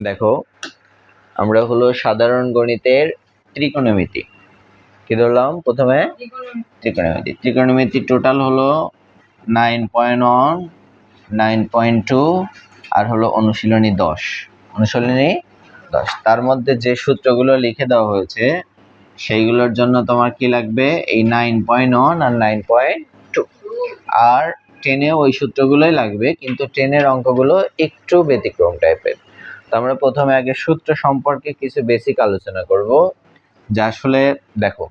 দেখো, আমরা হলো সাধারণ গণিতের ত্রিকোণমিতি। কি ধরলাম? প্রথমে ত্রিকোণমিতি। ত্রিকোণমিতি টোটাল হলো nine point one nine point two আর হলো অনুশীলনী দশ। অনুশীলনী দশ। তার মধ্যে যে সূত্রগুলো লিখে দেওয়া হয়েছে, সেইগুলোর জন্য তোমার কি লাগবে? এই নাইন পয়েন্ট ওয়ান আর নাইন পয়েন্ট টু আর টেনে ওই সূত্রগুলোই লাগবে, কিন্তু টেনের অঙ্কগুলো একটু ব্যতিক্রম টাইপের তো আমরা প্রথমে আগে সূত্র সম্পর্কে কিছু বেসিক আলোচনা করব। যা আসলে, দেখো,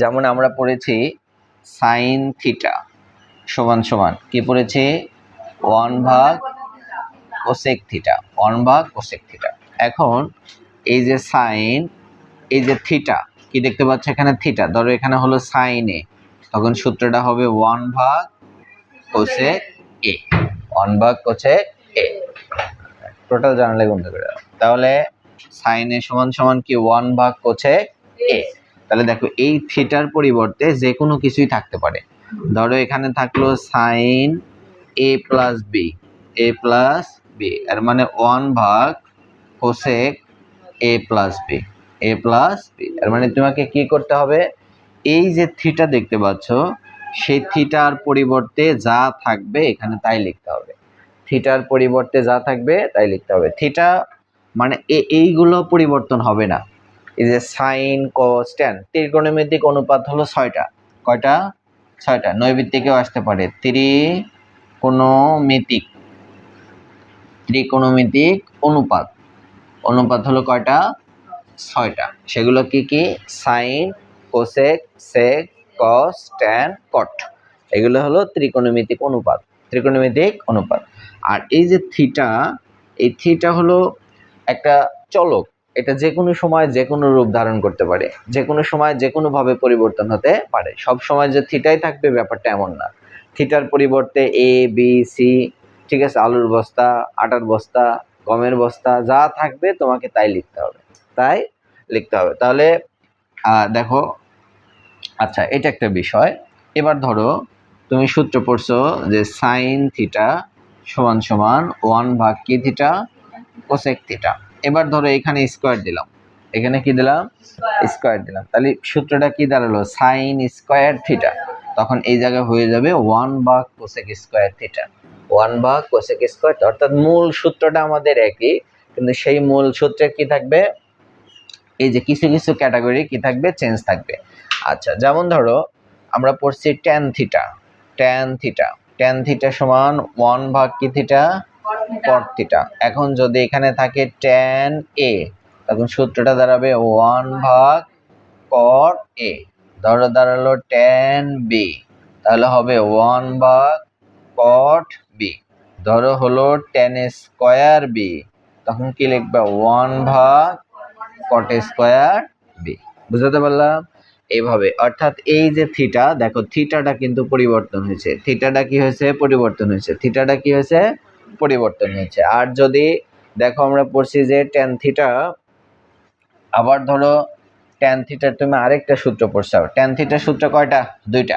যেমন আমরা পড়েছি সাইন থিটা সমান সমান, কি পড়েছি? ওয়ান ভাগ কোসেক থিটা ওয়ান ভাগ কোসেক থিটা এখন এই যে সাইন এই যে থিটা কি দেখতে পাচ্ছ এখানে? থিটা ধরো এখানে হলো সাইন এ তখন সূত্রটা হবে ওয়ান ভাগ কোসেক এ ওয়ান ভাগ কোসেক এ টোটাল জানালে গুনতে করে। দাও। তাহলে সাইন এ সমান সমান কি ওয়ান ভাগ কোসেক এ তাহলে দেখো এই থিটার পরিবর্তে যে কোনো কিছুই থাকতে পারে। ধরো এখানে থাকল sine A plus B A plus B এর মানে ওয়ান ভাগ cosec A plus B A plus B এর মানে তোমাকে কি করতে হবে? এই যে থিটা দেখতে পাচ্ছ সেই থিটার পরিবর্তে যা থাকবে এখানে তাই লিখতে হবে। থিটার পরিবর্তে যা থাকবে তাই লিখতে হবে। থিটা মানে এইগুলো পরিবর্তন হবে না। এই যে সাইন কস ট্যান ত্রিকোণমিতিক অনুপাত হলো ছয়টা। কয়টা? ছয়টা। নৈবিত্তিকেও আসতে পারে। ত্রিকোণমিতিক। ত্রিকোণমিতিক অনুপাত। অনুপাত হলো কয়টা? ছয়টা। সেগুলো কি কি? Sine cosec sec cos tan cot এগুলো হলো ত্রিকোণমিতিক অনুপাত। ত্রিকোণমিতিক অনুপাত। আর এই যে থিটা এই থিটা হলো একটা চলক। এটা যে কোনো সময় যে কোনো রূপ ধারণ করতে পারে। যে কোনো সময় যে কোনো ভাবে পরিবর্তন হতে পারে। সব সময় যে থিটাই থাকবে ব্যাপারটা এমন না। থিটার পরিবর্তে এ বি সি ঠিক আছে, আলুর বস্তা, আটার বস্তা, গমের বস্তা, যা থাকবে তোমাকে তাই লিখতে হবে। তাই লিখতে হবে। তাহলে দেখো আচ্ছা এটা একটা বিষয়। এবার ধরো, তুমি সূত্র পড়ছো যে সাইন থিটা সমান সমান ওয়ান ভাগ কি থিটা? Cosec theta. এবার ধরো এখানে স্কোয়ার দিলাম। এখানে কি দিলাম? স্কোয়ার দিলাম। তাহলে সূত্রটা কি দাঁড়াল? Sine square theta. তখন এই জায়গায় হয়ে যাবে ওয়ান ভাগ কোসেক স্কোয়ার থিটা। ওয়ান ভাগ কোসেক স্কোয়ার অর্থাৎ মূল সূত্রটা আমাদের একই, কিন্তু সেই মূল সূত্রে কি থাকবে? এই যে কিছু কিছু ক্যাটাগরি কি থাকবে? চেঞ্জ থাকবে। আচ্ছা যেমন ধরো আমরা পড়ছি tan theta tan theta tan theta সমান ওয়ান ভাগ কি থিটা কট থিটা এখন যদি এখানে থাকে ট্যান এ তখন সূত্রটা দাঁড়াবে ওয়ান ভাগ কট এ ধরো দাঁড়াল ট্যান বি তাহলে হবে ওয়ান ভাগ কট বি ধরো হলো টেন স্কোয়ার বি তখন কি লিখবে? ওয়ান ভাগ কট স্কোয়ার বি বুঝতে পারলাম? এইভাবে অর্থাৎ এই যে থিটা দেখো থিটাটা কিন্তু পরিবর্তন হয়েছে। থিটাটা কি হয়েছে? পরিবর্তন হয়েছে। থিটাটা কি হয়েছে? পরিবর্তন হয়েছে। আর যদি দেখো আমরা পড়ছি যে টেন থিটা আবার ধরো টেন থিটার তুমি আরেকটা সূত্র পড়ছো। টেন থিটার সূত্র কয়টা? দুইটা।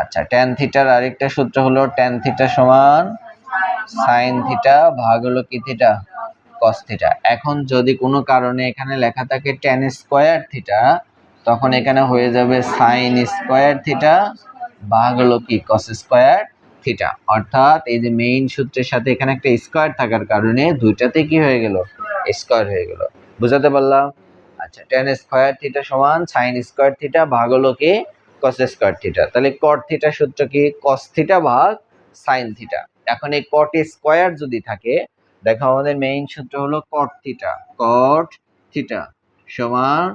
আচ্ছা টেন থিটার আরেকটা সূত্র হলো টেন থিটা সমান সাইন থিটা ভাগ হলো কি থিটা কস থিটা এখন যদি কোনো কারণে এখানে লেখা থাকে টেন স্কোয়ার থিটা তখন এখানে হয়ে যাবে সাইন স্কোয়ার থিটা ভাগ হলো কি কস স্কোয়ার থিটা অর্থাৎ এই যে মেইন সূত্রের সাথে এখানে একটা স্কোয়ার থাকার কারণে দুইটাতে কি হয়ে গেল? স্কোয়ার হয়ে গেল। বুঝাতে পারলাম? আচ্ছা টেন স্কোয়ার থিটা সমান সাইন স্কোয়ার থিটা ভাগ হলো কি কস স্কোয়ার থিটা তাহলে কট থিটা সূত্র কি? কস থিটা ভাগ সাইন থিটা এখন এই কট স্কোয়ার যদি থাকে, দেখো আমাদের মেইন সূত্র হলো কট থিটা কট থিটা সমান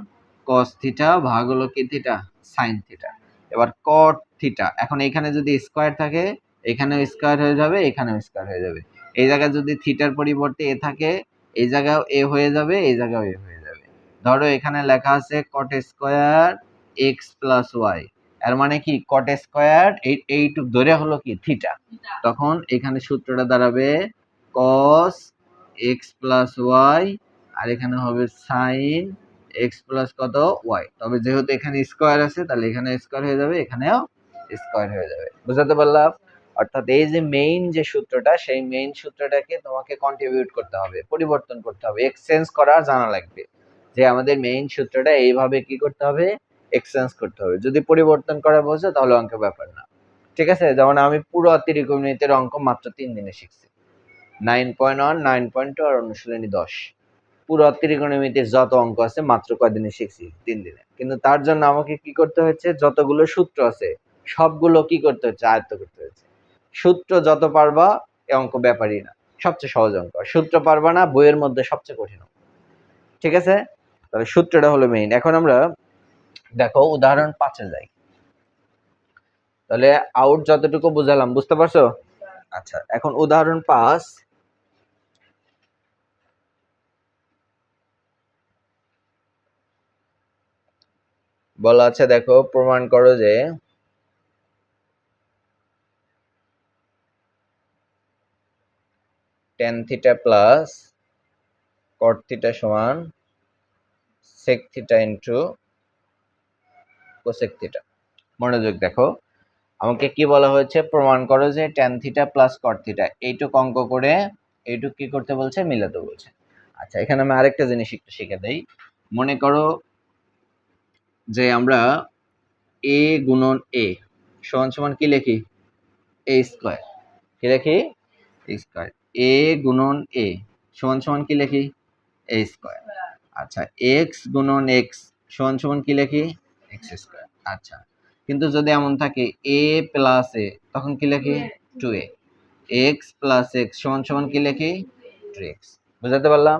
কস থিটা ভাগ হলো কি থিটা সাইন থিটা এবার কট থিটা এখন এখানে যদি স্কোয়ার থাকে এখানেও স্কোয়ার হয়ে যাবে এখানেও স্কোয়ার হয়ে যাবে। এই জায়গায় যদি থিটার পরিবর্তে এ থাকে এই জায়গাও এ হয়ে যাবে এই জায়গাও এ হয়ে যাবে। ধরো এখানে লেখা আছে cot square X plus Y এর মানে কি? কট স্কোয়ার এই এইটুক ধরে হলো কি? থিটা তখন এখানে সূত্রটা দাঁড়াবে কস এক্স প্লাস ওয়াই আর এখানে হবে সাইন এক্স প্লাস কত? ওয়াই। তবে যেহেতু এখানে স্কোয়ার আছে, তাহলে এখানে স্কোয়ার হয়ে যাবে, এখানেও স্কোয়ার হয়ে যাবে। বুঝাতে পারলাম? অর্থাৎ এই যে মেইন যে সূত্রটা, সেই মেইন সূত্রটাকে তোমাকে কন্ট্রিবিউট করতে হবে, পরিবর্তন করতে হবে এক্সচেঞ্জ করা জানা লাগবে। যে আমাদের মেইন সূত্রটা এইভাবে কি করতে হবে? এক্সচেঞ্জ করতে হবে। যদি পরিবর্তন করা বোঝো, তাহলে অঙ্ক ব্যাপার না। ঠিক আছে? যেমন আমি পুরো ত্রিকোণমিতির অঙ্ক মাত্র তিন দিনে শিখছি। Nine point one nine point two আর অনুশীলনী দশ। পুরো ত্রিকোণমিতির যত অঙ্ক আছে মাত্র কয়দিনে শিখছি? তিন দিনে। কিন্তু তার জন্য আমাকে কি করতে হচ্ছে যতগুলো সূত্র আছে, সবগুলো কি করতে হচ্ছে আয়ত্ত করতে হচ্ছে সূত্র যত পারবা, এ অঙ্ক ব্যাপারই না। সবচেয়ে সহজ অঙ্ক। সূত্র পারবা না, বইয়ের মধ্যে সবচেয়ে কঠিন ঠিক আছে? তাহলে সূত্রটা হলো মেইন এখন আমরা, দেখো, উদাহরণ পাঁচে যাই। তাহলে আউট যতটুকু বুঝালাম, বুঝতে পারছ? আচ্ছা এখন উদাহরণ পাঁচ। বলা আছে দেখো, প্রমাণ করো যে tan theta plus cot theta সমান sec theta into cosec theta মনোযোগ দেখো। আমাকে কি বলা হয়েছে? প্রমাণ করো যে tan theta plus cot theta এইটুক অঙ্ক করে এইটুক কি করতে বলছে? মিলাতে বলছে। আচ্ছা এখানে আমি আরেকটা জিনিস একটু শিখে দেই। মনে করো যে আমরা এ গুণন এ সমান সমান কি লিখি? এ স্কোয়ার কি লিখি? এ স্কোয়ার এ গুণন এ সমান সমান কি লিখি? এ স্কোয়ার আচ্ছা এক্স গুণন এক্স সমান সমান কি লিখি? এক্স স্কোয়ার আচ্ছা কিন্তু যদি এমন থাকে এ প্লাস এ তখন কি লিখি? Two a x plus x সমান সমান কি লিখি? টু এক্স বুঝাতে পারলাম?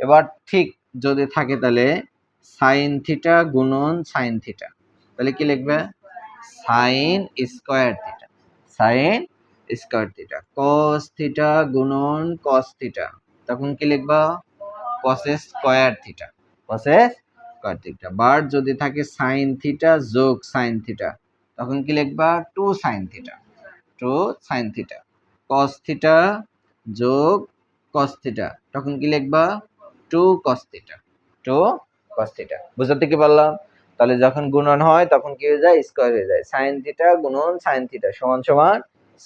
এবার ঠিক যদি থাকে তাহলে সাইন থিটা গুণন সাইন থিটা তাহলে কি লিখবে? Sine square theta sine square theta cos theta গুণন কস থিটা তখন কি লিখবা? Cos square theta cos square theta বার যদি থাকে সাইন থিটা যোগ সাইন থিটা তখন কি লিখবা? Two sine theta two sine theta cos theta যোগ কস থিটা তখন কি লিখবা? Two cos theta two cos theta বুঝতে কি পারলাম? তাহলে যখন গুণন হয়, তখন কি হয়ে যায়? স্কোয়ার হয়ে যায়। সাইন থিটা গুণন সাইন থিটা সমান সমান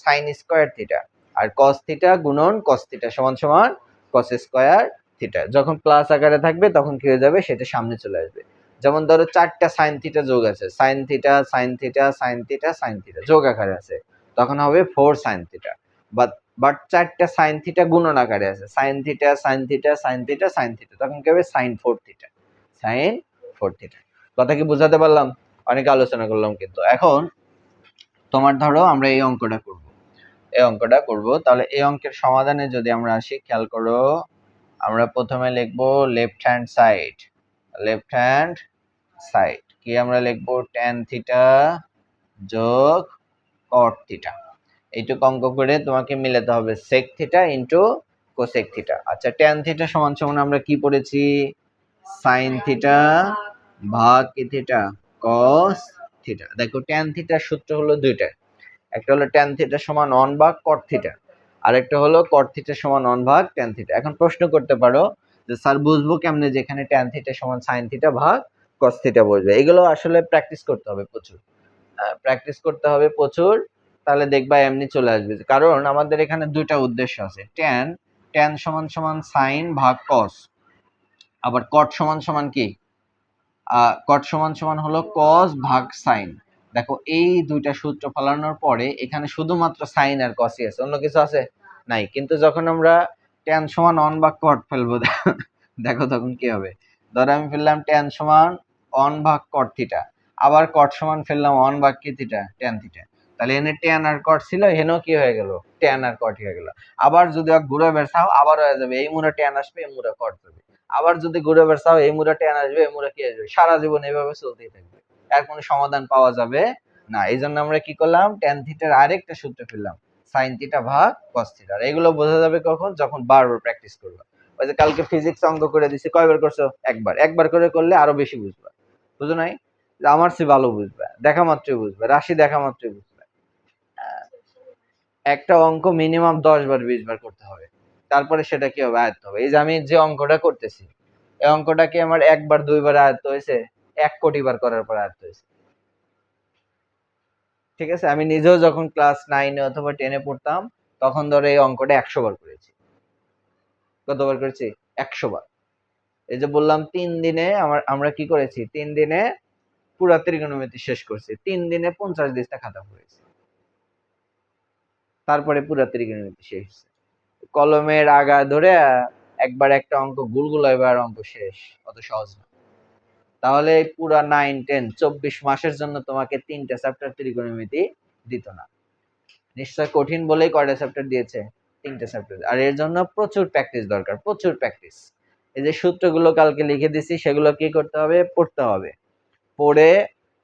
সাইন স্কোয়ার থিটা আর কস থিটা গুণন কস থিটা সমান সমান কস স্কোয়ার থিটা যখন প্লাস আকারে থাকবে, তখন কি হয়ে যাবে? সেটা সামনে চলে আসবে। যেমন ধরো চারটা সাইন থিটা যোগ আছে। Sine theta sine theta sine theta sine theta যোগ আকারে আছে। তখন হবে four sine theta but but চারটা সাইন থিটা গুণন আকারে আছে। Sine theta sine theta sine theta sine theta তখন কি হবে? Sine four theta sine four theta. কথা কি বোঝাতে পারলাম? অনেক আলোচনা করলাম কিন্তু। এখন তোমার ধরো আমরা এই অঙ্কটা করব। এই অঙ্কটা করব। তাহলে এই অঙ্কের সমাধানে যদি আমরা আসি, খেয়াল করো, আমরা প্রথমে লিখব left hand side left hand side কি আমরা লিখব? ট্যান থিটা যোগ কট থিটা এইটুকু অঙ্ক করে তোমাকে মিলাতে হবে sec theta into cosec theta আচ্ছা ট্যান থিটা সমান সমান আমরা কি পড়েছি? সাইন থিটা ভাগ কি থিটা কস থিটা দেখো ট্যান থিটার সূত্র হলো দুইটা। একটা হলো ট্যান থিটা সমান অন ভাগ কট থিটা আরেকটা হলো কট থিটা সমান অন ভাগ ট্যান থিটা এখন প্রশ্ন করতে পারো যে স্যার বুঝব কেমনে যেখানে ট্যান থিটা সমান সাইন থিটা ভাগ কস থিটা বসবে। এগুলো আসলে প্র্যাকটিস করতে হবে প্রচুর। প্র্যাকটিস করতে হবে প্রচুর। তাহলে দেখবা এমনি চলে আসবে। কারণ আমাদের এখানে দুইটা উদ্দেশ্য আছে। ট্যান ট্যান সমান সমান সাইন ভাগ কস আবার কট সমান সমান কি? কট সমান সমান হলো কস ভাগ সাইন দেখো, এই দুইটা সূত্র ফলানোর পরে এখানে শুধুমাত্র সাইন আর কসই আছে। অন্য কিছু আছে? নাই। কিন্তু যখন আমরা ট্যান সমান অন বা কট ফেলব, দেখো তখন কি হবে? ধরো আমি ফেললাম ট্যান সমান অন ভাগ কট থিটা আবার কট সমান ফেললাম অন ভাগ কি থিটা ট্যান থিটা তাহলে এনে ট্যান আর কট ছিল, এখানেও কি হয়ে গেল? ট্যান আর কট হয়ে গেল। আবার যদি ঘুরে বেরসাও আবার হয়ে যাবে। এই মুড়া ট্যান আসবে, এই মুড়া কট যাবে। আবার যদি ঘুরে বেরসাও এই মুড়া টেন আসবে, এই মুড়া কি আসবে? সারা জীবন এইভাবে চলতেই থাকবে। এর কোনো সমাধান পাওয়া যাবে না। এই জন্য আমরা কি করলাম? টেন থিটার আরেকটা সূত্র ফেললাম। সাইন থিটা ভাগ কস থিটা এগুলো বোঝা যাবে কখন? যখন বারবার প্র্যাকটিস করবে। ওই যে কালকে ফিজিক্স অঙ্ক করে দিছি, কয়বার করছ? একবার। একবার করে করলে আরও বেশি বুঝবা। বুঝো নাই? আমার চেয়ে ভালো বুঝবে। দেখা মাত্রই বুঝবে। রাশি দেখা মাত্রই বুঝবে। একটা অঙ্ক মিনিমাম দশ বার, বিশ বার করতে হবে। তারপরে সেটা কি হবে আয়ত্ত হবে? এই যে আমি যে অঙ্কটা করতেছি, এই অঙ্কটা কি আমার একবার, দুইবার আয়ত্ত হয়েছে? এক কোটি বার করার পর আয়ত্ত হয়েছে। ঠিক আছে? আমি নিজেও যখন ক্লাস নাইনে অথবা টেনে পড়তাম, তখন ধরো এই অঙ্কটা একশো বার করেছি। কতবার করেছি? একশো বার। এই যে বললাম, তিন দিনে আমার, আমরা কি করেছি? তিন দিনে পুরা ত্রিকোণমিতি শেষ করছি। তিন দিনে পঞ্চাশ দিশটা খাতা পড়েছি। তারপরে পুরা ত্রিকোণমিতি শেষ কলমের আগা ধরে একবার একটা অঙ্ক, গুলগুল এবার অঙ্ক শেষ, অত সহজ না। তাহলে পুরা নাইন টেন চব্বিশ মাসের জন্য তোমাকে তিনটা চ্যাপ্টার ত্রিকোণমিতি দিত না। নিশ্চয় কঠিন বলেই কয়টা চ্যাপ্টার দিয়েছে? তিনটা চ্যাপ্টার আর এর জন্য প্রচুর প্র্যাকটিস দরকার, প্রচুর প্র্যাকটিস এই যে সূত্রগুলো কালকে লিখে দিছি, সেগুলো কি করতে হবে? পড়তে হবে। পড়ে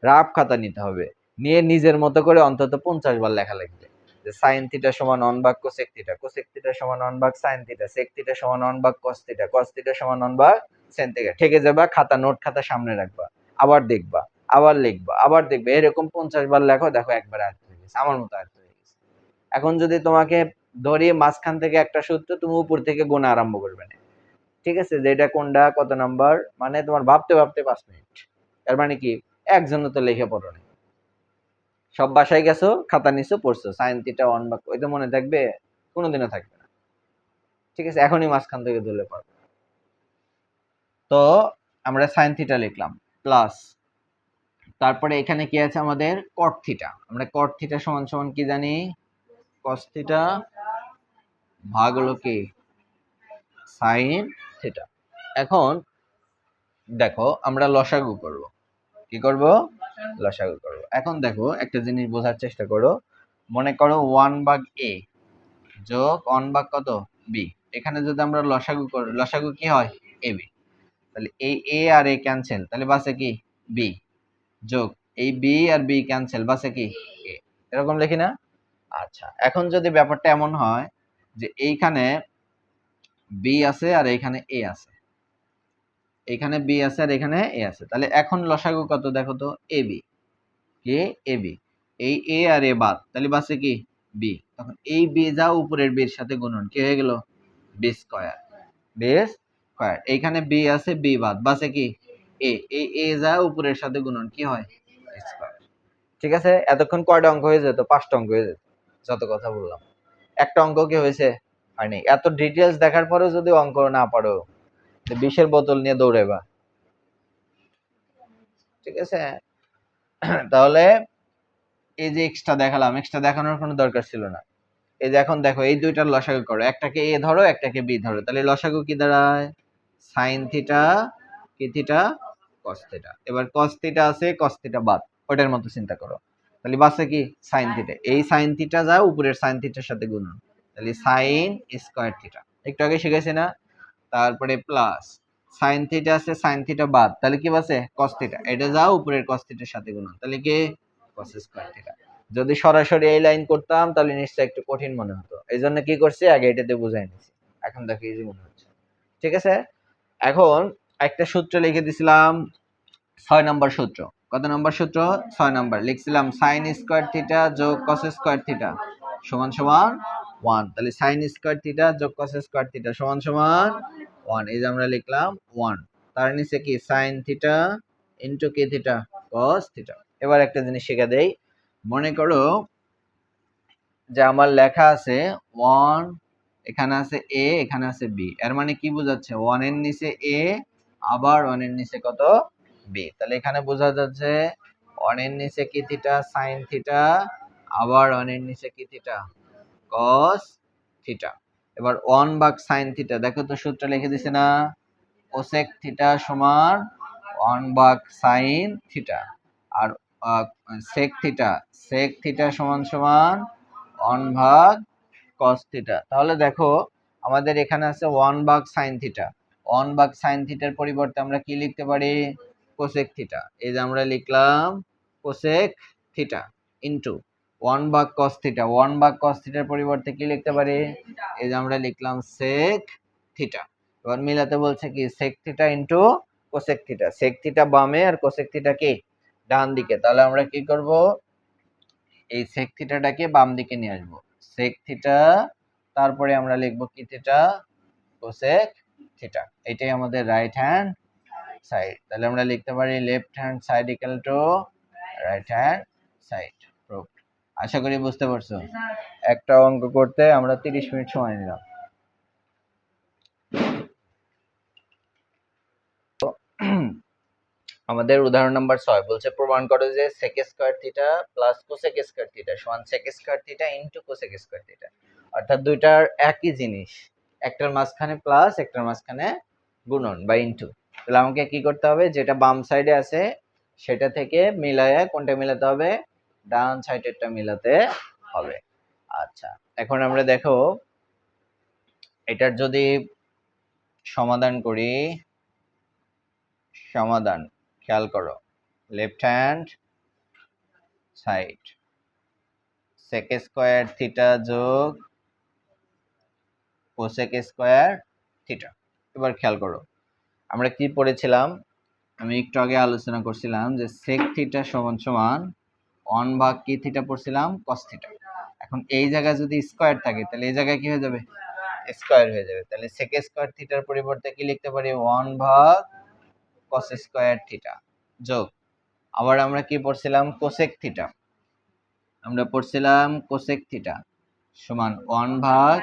রাফ খাতা নিতে হবে। নিয়ে নিজের মতো করে অন্তত পঞ্চাশ বার লেখা লাগবে সাইন থিটা সমান অন ভাগ কোসেক থিটা কোসেক থিটা সমান অন ভাগ সাইন থিটা সেক থিটা সমান অন ভাগ কস থিটা কস থিটা সমান অন ভাগ সেন থেকে ঠেকে যাবা, খাতা, নোট, খাতা সামনে রাখবা, আবার দেখবা, আবার লিখবা, আবার দেখবে, এরকম পঞ্চাশ বার লেখো, দেখো একবার আয়ত্ত হয়ে গেছে, আমার মতো আয়ত্ত হয়ে গেছে। এখন যদি তোমাকে ধরিয়ে মাঝখান থেকে একটা সূত্র, তুমি উপর থেকে গোনা আরম্ভ করবে না। ঠিক আছে? যে এটা কোনটা, কত নাম্বার? মানে তোমার ভাবতে ভাবতে পাঁচ মিনিট। এর মানে কি? একজনও তো লিখে পড়ো না সব বাসায় গেছো, খাতা নিছো, পড়ছো, সাইন, থিটা, ওয়ান বা মনে থাকবে, কোনোদিনও থাকবে না। ঠিক আছে, এখনই মাঝখান থেকে ধরলে পারবে। তো আমরা সাইন, থিটা লিখলাম, প্লাস তারপরে এখানে কি আছে আমাদের কট থিটা। আমরা কট থিটা সমান সমান কি জানি? কস থিটা ভাগ হলো কি? Sine theta. এখন দেখো, আমরা লসাগু করব। কি করব? লসাগু করব। এখন দেখো, একটা জিনিস বোঝার চেষ্টা করো। মনে করো ওয়ান ভাগ এ যোগ ওয়ান ভাগ কত? বি এখানে যদি আমরা লসাগু করি, লসাগু কি হয়? এ বি তাহলে এই এ আর এ ক্যান্সেল তাহলে বাসে কি? বি যোগ, এই বি আর বি ক্যান্সেল বাসে কি? এ এরকম লিখি না? আচ্ছা এখন যদি ব্যাপারটা এমন হয় যে এইখানে বি আছে আর এইখানে এ আছে এখানে বি আছে আর এখানে এ আছে। তাহলে এখন লসাগু কত দেখো তো? A B K A B এই এ আর এ বাদ। তাহলে বাসে কি? বি তখন এই বি যা উপরের বির সাথে গুণন, কি হয়ে গেল? বি স্কয়ার বি স্কয়ার এইখানে বি আছে বি বাদ। বাসে কি? এ এই এ যা উপরের সাথে গুণন, কি হয়? স্কয়ার ঠিক আছে? এতক্ষণ কয়টা অঙ্ক হয়ে যেত? পাঁচটা অঙ্ক হয়ে যেত, যত কথা বললাম। একটা অঙ্ক কি হয়েছে? হয়নি। এত ডিটেলস দেখার পরেও যদি অঙ্ক না পারো বিষের বোতল নিয়ে দৌড়েবা ঠিক আছে? তাহলে এই যে এক্সট্রা দেখালাম এক্সট্রা দেখানোর কোনো দরকার ছিল না। এই যে এখন দেখো, এই দুইটার লসাগু করো, একটাকে এ ধরো, একটাকে বি ধরো। তাহলে লসাগু কি দাঁড়ায়? সাইন থিটা কি থিটা কস থিটা এবার কস থিটা আছে কস থিটা বাদ। ওটার মতো চিন্তা করো। তাহলে বাসে কি? সাইন থিটা এই সাইন থিটা যা, উপরের সাইন থিটার সাথে গুণন। তাহলে সাইন স্কোয়ার থিটা একটু আগে শিখেছি না? তারপরে প্লাস সাইন থিটা আছে সাইন থিটা বাদ। তাহলে কি আছে কস থিটা এটা যা উপরের কস থিটার সাথে গুণন। তাহলে কি? কস স্কোয়ার থিটা যদি সরাসরি এই লাইন করতাম, তাহলে নিশ্চয়ই একটু কঠিন মনে হতো। এই জন্য কি করছি? আগে এটাতে বুঝাই নিছি। এখন দেখো ইজি মনে হচ্ছে। ঠিক আছে? এখন একটা সূত্র লিখে দিছিলাম, ছয় নম্বর সূত্র। কত নম্বর সূত্র? ছয় নম্বর। লিখছিলাম সাইন স্কোয়ার থিটা যোগ কস স্কোয়ার থিটা সমান সমান ওয়ান তাহলে সাইন স্কোয়ার থিটা যোগ কস স্কোয়ার থিটা সমান সমান ওয়ান এই যে আমরা লিখলাম ওয়ান তার নিচে কি? সাইন থিটা ইন্টু কে থিটা কস থিটা এবার একটা জিনিস শিখে দেই। মনে করো যে আমার লেখা আছে ওয়ান এখানে আছে এ এখানে আছে বি এর মানে কি বোঝাচ্ছে? ওয়ানের নিচে এ আবার ওয়ানের নিচে কত? বি তাহলে এখানে বোঝা যাচ্ছে ওয়ানের নিচে কি থিটা সাইন থিটা আবার ওয়ানের নিচে কি থিটা কস থিটা এবার ওয়ান ভাগ সাইন থিটা দেখো তো সূত্র লিখে দিছে না? কোসেক থিটা সমান ওয়ান ভাগ সাইন থিটা আর সেক থিটা সেক থিটা সমান সমান ওয়ান ভাগ কস থিটা তাহলে দেখো, আমাদের এখানে আছে ওয়ান ভাগ সাইন থিটা ওয়ান ভাগ সাইন থিটার পরিবর্তে আমরা কি লিখতে পারি? কোসেক থিটা এই যে আমরা লিখলাম কোসেক থিটা ইন্টু ওয়ান ভাগ কস থিটা ওয়ান ভাগ কস থিটার পরিবর্তে কি লিখতে পারি? এই যে আমরা লিখলাম সেক থিটা এবার মিলাতে বলছে কি sec theta into cosec theta sec theta বামে আর কোসেক থিটা কি? ডান দিকে। তাহলে আমরা কি করব? এই সেক থিটাটাকে বাম দিকে নিয়ে আসব। সেক থিটা তারপরে আমরা লিখব কি থিটা কোসেক থিটা এটাই আমাদের রাইট হ্যান্ড সাইড তাহলে আমরা লিখতে পারি left hand side equal to right hand side আশা করি বুঝতে পারছ। একটা অঙ্ক করতে আমরা তিরিশ মিনিট সময় নিলাম। আমাদের উদাহরণ নাম্বার ছয় বলছে প্রমাণ করো যে sec square theta plus cosec square theta সমান sec square theta into cosec square theta অর্থাৎ দুইটার একই জিনিস একটার মাঝখানে প্লাস একটার মাঝখানে গুণন বা ইন্টু তাহলে আমাকে কি করতে হবে? যেটা বাম সাইডে আছে সেটা থেকে মিলায়ে কোনটা মিলাতে হবে? ডান সাইডেরটা মিলাতে হবে। আচ্ছা এখন আমরা দেখো, এটার যদি সমাধান করি, সমাধান, খেয়াল করো left hand side sec square theta যোগ কোসেক স্কোয়ার থিটা এবার খেয়াল করো, আমরা কি পড়েছিলাম? আমি একটু আগে আলোচনা করছিলাম যে সেক থিটা সমান সমান ওয়ান ভাগ কি থিটা পড়ছিলাম কস থিটা এখন এই জায়গায় যদি স্কোয়ার থাকে, তাহলে এই জায়গায় কি হয়ে যাবে? স্কোয়ার হয়ে যাবে। তাহলে সেক স্কোয়ার থিটার পরিবর্তে কি লিখতে পারি? ওয়ান ভাগ কস স্কোয়ার থিটা যোগ। আবার আমরা কি পড়ছিলাম? কোসেক থিটা আমরা পড়ছিলাম কোসেক থিটা সমান ওয়ান ভাগ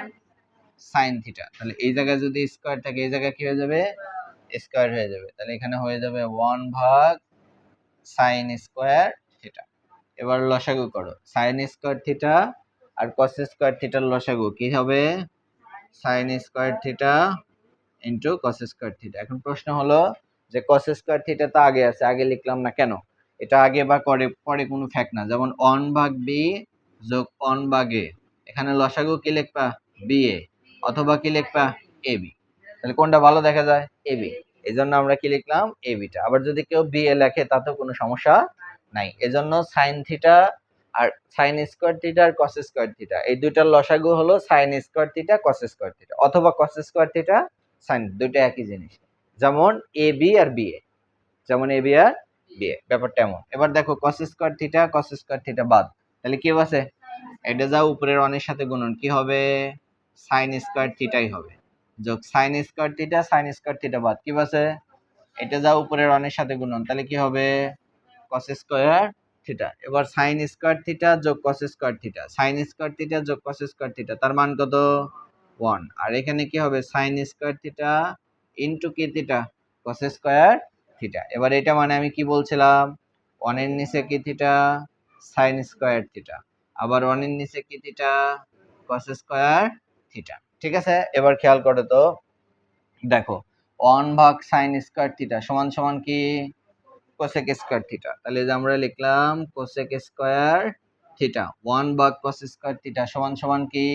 সাইন থিটা তাহলে এই জায়গায় যদি স্কোয়ার থাকে, এই জায়গায় কি হয়ে যাবে? স্কোয়ার হয়ে যাবে। তাহলে এখানে হয়ে যাবে ওয়ান ভাগ সাইন স্কোয়ার এবার লসাগু করো। সাইন স্কোয়ার থিটা আর কস স্কোয়ার থিটার লসাগু কি হবে? Sine square theta into cos square theta এখন প্রশ্ন হলো যে কস স্কোয়ার থিটা তো আগে আছে, আগে লিখলাম না কেন? এটা আগে বা করে, পরে কোনো ফ্যাক্ট না। যেমন অন ভাগ বি যোগ অন ভাগ এ এখানে লসাগু কি লিখবা? বি এ অথবা কি লিখবা? এ বি তাহলে কোনটা ভালো দেখা যায়? এ বি এই জন্য আমরা কি লিখলাম? এ বিটা আবার যদি কেউ বি এ লেখে, তাতেও কোনো সমস্যা নাই। এজন্য সাইন থিটা আর সাইন স্কোয়ার থিটা আর কস স্কোয়ার থিটা এই দুইটার লসাগু হলো sine square theta cos square theta অথবা কস স্কোয়ার থিটা সাইন দুইটা একই জিনিস। যেমন A B R B A যেমন A B R B A ব্যাপারটা এমন। এবার দেখো cos square theta cos square theta বাদ। তাহলে কি আছে এটা যা উপরের অনের সাথে গুণন, কি হবে? সাইন স্কোয়ার থিটাই হবে। যোগ sine square theta sine square theta বাদ। কি আছে এটা যা উপরের অনের সাথে গুণন, তাহলে কি হবে? কস স্কোয়ার থিটা এবার সাইন স্কোয়ার থিটা যোগ cos square theta sine square theta যোগ কস স্কোয়ার থিটা তার মান কত? ওয়ান আর এখানে কি হবে? সাইন স্কোয়ার থিটা ইন্টু কি থিটা কস স্কোয়ার থিটা এবার এটা মানে আমি কি বলছিলাম? ওয়ানের নিচে কি থিটা সাইন স্কোয়ার থিটা আবার ওয়ানের নিচে কি থিটা কস স্কোয়ার থিটা ঠিক আছে? এবার খেয়াল করো তো। দেখো ওয়ান ভাগ সাইন স্কোয়ার থিটা সমান সমান কি? কোসেক স্কোয়ার থিটা তাহলে যে আমরা লিখলাম কোসেক স্কোয়ার থিটা ওয়ান ভাগ কস স্কোয়ার থিটা সমান সমান কি?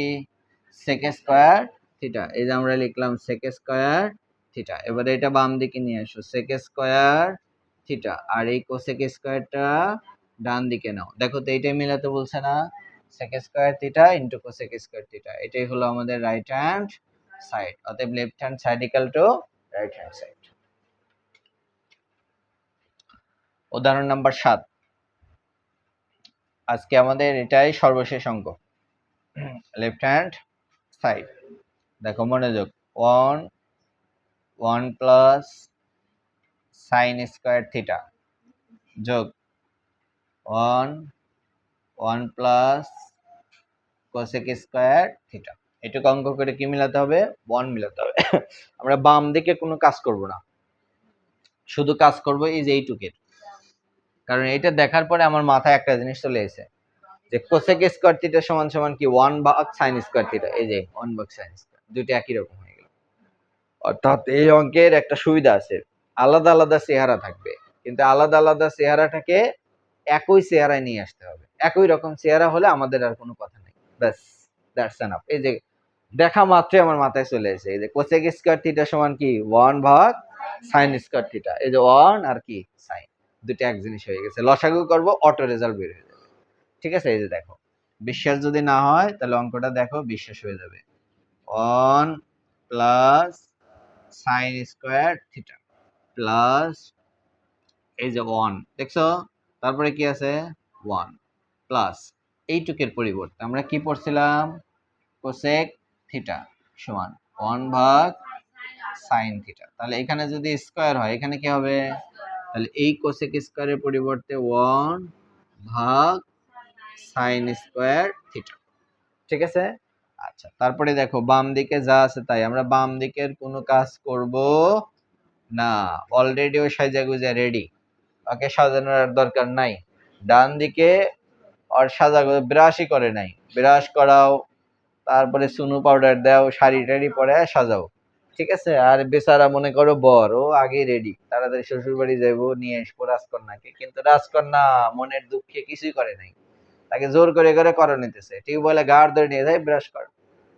সেক স্কোয়ার থিটা এই যে আমরা লিখলাম সেক স্কোয়ার থিটা এবারে এটা বাম দিকে নিয়ে আসো। সেক স্কোয়ার থিটা আর এই কোসেক স্কোয়ারটা ডান দিকে নাও। দেখো তো এইটাই মিলাতে বলছে না। Sec square theta into cosec square theta এটাই হলো আমাদের রাইট হ্যান্ড সাইড অতএব left hand side equal to right hand side উদাহরণ নাম্বার সাত। আজকে আমাদের এটাই সর্বশেষ অঙ্ক। লেফট হ্যান্ড সাইড দেখো মনোযোগ। One one plus sine square theta যোগ। One one plus cosec square theta এটুকু অঙ্ক করে কি মিলাতে হবে? ওয়ান মিলাতে হবে। আমরা বাম দিকে কোনো কাজ করব না। শুধু কাজ করব এই যে এইটুকের। কারণ এটা দেখার পরে আমার মাথায় একটা জিনিস চলে এসে যে কোসেক স্কোয়ার থিটা সমান সমান কি ওয়ান ভাগ সাইন স্কোয়ার থিটা এই যে ওয়ান ভাগ সাইন স্কোয়ার একই রকম হয়ে গেল। অর্থাৎ এই অঙ্কের একটা সুবিধা আছে, আলাদা আলাদা চেহারা থাকবে, কিন্তু আলাদা আলাদা চেহারাটাকে একই চেহারায় নিয়ে আসতে হবে। একই রকম চেহারা হলে আমাদের আর কোনো কথা নেই। ব্যাস দ্যাটস এনাফ এই যে দেখা মাত্রই আমার মাথায় চলে এসেছে এই যে কোসেক স্কোয়ার থিটা সমান কি ওয়ান ভাগ সাইন স্কোয়ার থিটা এই যে ওয়ান আর কি সাইন দুটো এক জিনিস হয়ে গেছে। লসাগু করব অটো রেজাল্ট বের হয়ে যাবে। ঠিক আছে? এই যে দেখো। বিশ্বাস যদি না হয়, তাহলে অঙ্কটা দেখো, বিশ্বাস হয়ে যাবে। One plus sine square theta plus এই যে ওয়ান দেখছ? তারপরে কি আছে? ওয়ান প্লাস এইটুকের পরিবর্তে আমরা কি পড়ছিলাম? কোসেক থিটা সমান ওয়ান ভাগ সাইন থিটা তাহলে এখানে যদি স্কোয়ার হয়, এখানে কি হবে? তাহলে এই কোসেক স্কোয়ারের পরিবর্তে ওয়ান ভাগ সাইন স্কোয়ার থিটা ঠিক আছে? আচ্ছা তারপরে দেখো, বাম দিকে যা আছে তাই। আমরা বাম দিকের কোনো কাজ করব না। অলরেডি ও সাজা গুজা রেডি ওকে, সাজানোর আর দরকার নাই। ডান দিকে আর সাজা ব্রাশই করে নাই। ব্রাশ করাও, তারপরে সুনু পাউডার দাও শাড়ি টাড়ি পরে সাজাও। ঠিক আছে? আর বেচারা মনে করো বর, ও আগে রেডি তাড়াতাড়ি শ্বশুর বাড়ি যাইবো, নিয়ে আসব রাজকন্যাকে। কিন্তু রাজকন্যা মনের দুঃখে কিছুই করে নাই। তাকে জোর করে করে করে নিতেছে। টিউবওয়েলে গাড় ধরে নিয়ে যায় ব্রাশ কর।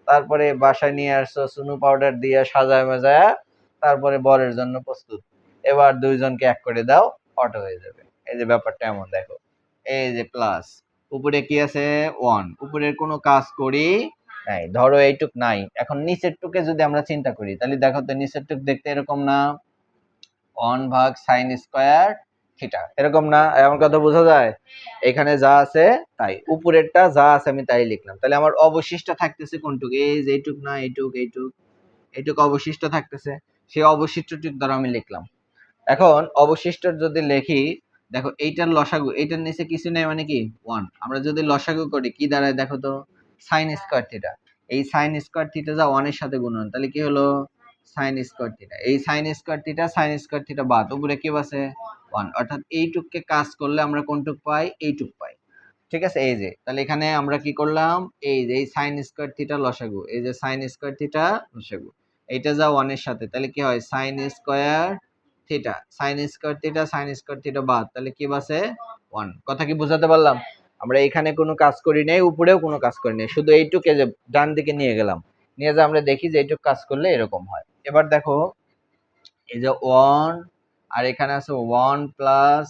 তারপরে বাসায় নিয়ে আসছো সুনু পাউডার দিয়ে সাজায় মাজায়, তারপরে বরের জন্য প্রস্তুত। এবার দুইজনকে এক করে দাও অটো হয়ে যাবে। এই যে ব্যাপারটা এমন, দেখো। এই যে প্লাস উপরে কি আছে? ওয়ান উপরের কোনো কাজ করি নাই, ধরো এইটুক নাই, এখন নিচের টুকে যদি আমরা চিন্তা করি, তাহলে দেখো তো নিচের টুক দেখতে এরকম না ওয়ান ভাগ সাইন স্কোয়ার থিটা এরকম না, এমন কথা বোঝা যায়? এখানে যা আছে তাই, উপরেরটা যা আছে আমি তাই লিখলাম, তাহলে আমার অবশিষ্ট থাকতেছে কোনটুক? এই যে এইটুক না, এইটুক এইটুক এইটুক অবশিষ্ট থাকতেছে, সেই অবশিষ্টটুক দ্বারা আমি লিখলাম। এখন অবশিষ্ট যদি লিখি, দেখো এইটার লসাগু, এইটার নিচে কিছু নেই মানে কি? ওয়ান আমরা যদি লসাগু করি, কি দাঁড়ায় দেখো তো? সাইন স্কোয়ার থিটা এই সাইন স্কোয়ার থিটা যা ওয়ানের সাথে গুণন তাহলে কি হলো? সাইন স্কোয়ার থিটা এই sine square theta sine square theta বাদ উপরে কি আছে ওয়ান অর্থাৎ এইটুককে কাজ করলে আমরা কোনটুক পাই? এইটুক পাই। ঠিক আছে? এই যে তাহলে এখানে আমরা কি করলাম? এই যে এই সাইন স্কোয়ার থিটা লসাগু। এই যে সাইন স্কোয়ার থিটা লসাগু। এইটা যা ওয়ানের সাথে তাহলে কি হয়? Sine square theta sine square theta sine square theta বাদ তাহলে কি বাসে? ওয়ান কথা কি বোঝাতে পারলাম? আমরা এখানে কোনো কাজ করি নাই, উপরেও কোনো কাজ করি নাই। শুধু এইটুকে যে ডান দিকে নিয়ে গেলাম। নিয়ে যে আমরা দেখি যে এইটুক কাজ করলে এরকম হয়। এবার দেখো, এই যে ওয়ান আর এখানে আছে one plus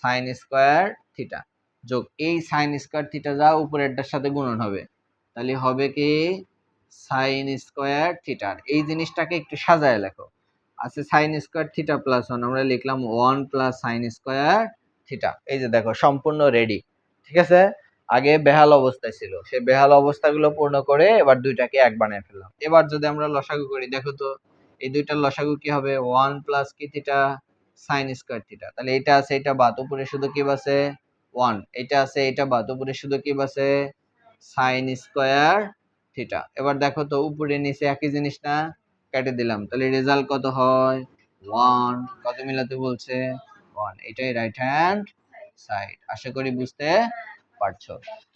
sine square theta যোগ এই সাইন স্কোয়ার থিটা যা, উপরেরটার সাথে গুণন হবে। তাহলে হবে কি? সাইন স্কোয়ার থিটা এই জিনিসটাকে একটু সাজায় লেখো। আছে sine square theta plus one আমরা লিখলাম one plus sine square theta এই যে দেখো, সম্পূর্ণ রেডি ঠিক আছে? আগে বেহাল অবস্থায় ছিল। সেই বেহাল অবস্থাগুলো পূর্ণ করে এবার দুইটাকে এক বানিয়ে ফেললাম। এবার যদি আমরা লসাগু করি, দেখো তো, এই দুইটার লসাগু কি হবে? ওয়ান প্লাস কি থিটা সাইন স্কোয়ার থিটা তাহলে এটা আছে, এটা বাদ। উপরে শুধু কি বাসে? ওয়ান এটা আছে, এটা বাদ। উপরে শুধু কি বাসে? সাইন স্কোয়ার থিটা এবার দেখো তো, উপরে নিচে একই জিনিস না? কেটে দিলাম। তাহলে রেজাল্ট কত হয়? ওয়ান কত মিলাতে বলছে? ওয়ান এটাই রাইট হ্যান্ড সাইড আশা করি বুঝতে পারছ।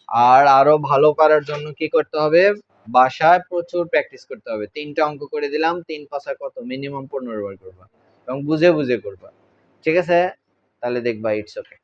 আর আরও ভালো করার জন্য কি করতে হবে? বাসায় প্রচুর প্র্যাকটিস করতে হবে। তিনটা অঙ্ক করে দিলাম, তিন পাশা কত? মিনিমাম পনেরো বার করবা এবং বুঝে বুঝে করবা। ঠিক আছে? তাহলে দেখবা ইটস ওকে